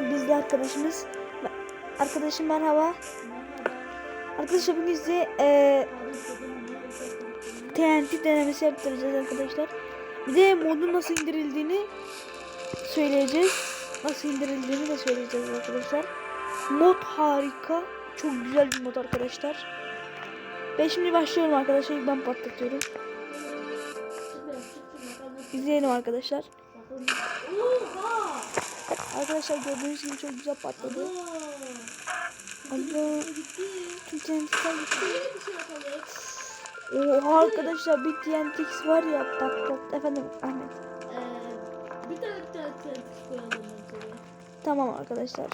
Biz de arkadaşımız. Arkadaşım merhaba. Arkadaşlar bugün size e, TNT denemesi yaptıracağız arkadaşlar. Bir de modun nasıl indirildiğini söyleyeceğiz. Nasıl indirildiğini de söyleyeceğiz arkadaşlar. Mod harika. Çok güzel bir mod arkadaşlar. Ben şimdi başlıyorum arkadaşlar. Ben patlatıyorum. İzleyelim arkadaşlar. Oha! Arkadaşlar gördüğünüz gibi çok güzel patladı. Tüm TNT'ler gitti. Oha arkadaşlar bir TNTX var ya patlat. Efendim Ahmet. Ee, bir tane tane koyalım. Tamam arkadaşlar.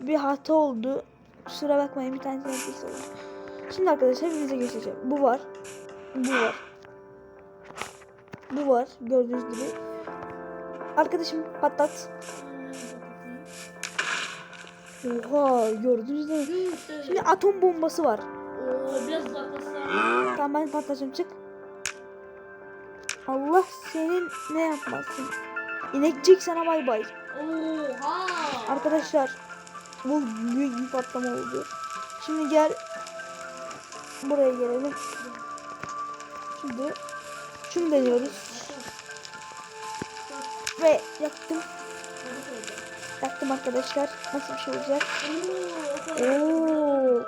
Bir hata oldu. Kusura bakmayın bir tane TNTX oldu. Şimdi arkadaşlar hepinize göstereceğim. Bu var. Bu var. Bu var. Gördüğünüz gibi. Arkadaşım patlat. Oha gördünüz mü? Şimdi atom bombası var. Oo, biraz uzaklaşsam. Tamam ben patlatacağım çık. Allah senin ne yapmasın. İnekcik sana bay bay. Oha! Arkadaşlar bu büyük bir patlama oldu. Şimdi gel buraya gelelim. Şimdi şunu deniyoruz ve yaktım. Yaktım arkadaşlar. Nasıl bir şey olacak? Oo,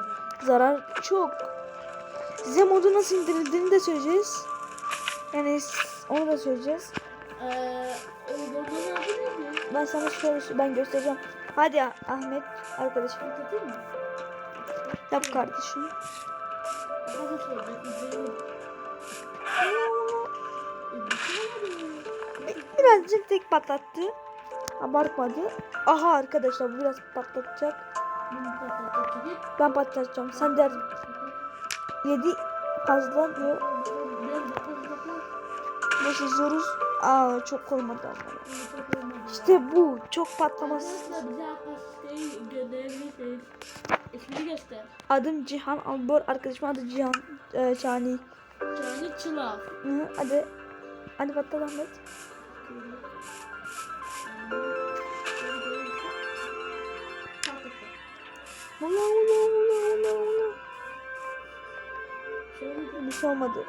zarar çok. Size modu nasıl indirildiğini de söyleyeceğiz. Yani onu da söyleyeceğiz. Neydi? Ben sana şöyle ben göstereceğim. Hadi Ahmet arkadaşım yap kardeşim. Birazcık tek patlattı. Abartmadı. Aha arkadaşlar bu biraz patlatacak. Ben patlatacağım. Sen der 7 fazla diyor. 5 izliyoruz. Aa çok koymadı ama. İşte bu çok patlaması. Adım Cihan Albor. Arkadaşım adı Cihan e, Çani. Cani Çılav. Hı, hadi. Hadi patlat Ahmet. Allah Allah Allah Allah Allah. Bir şey olmadı.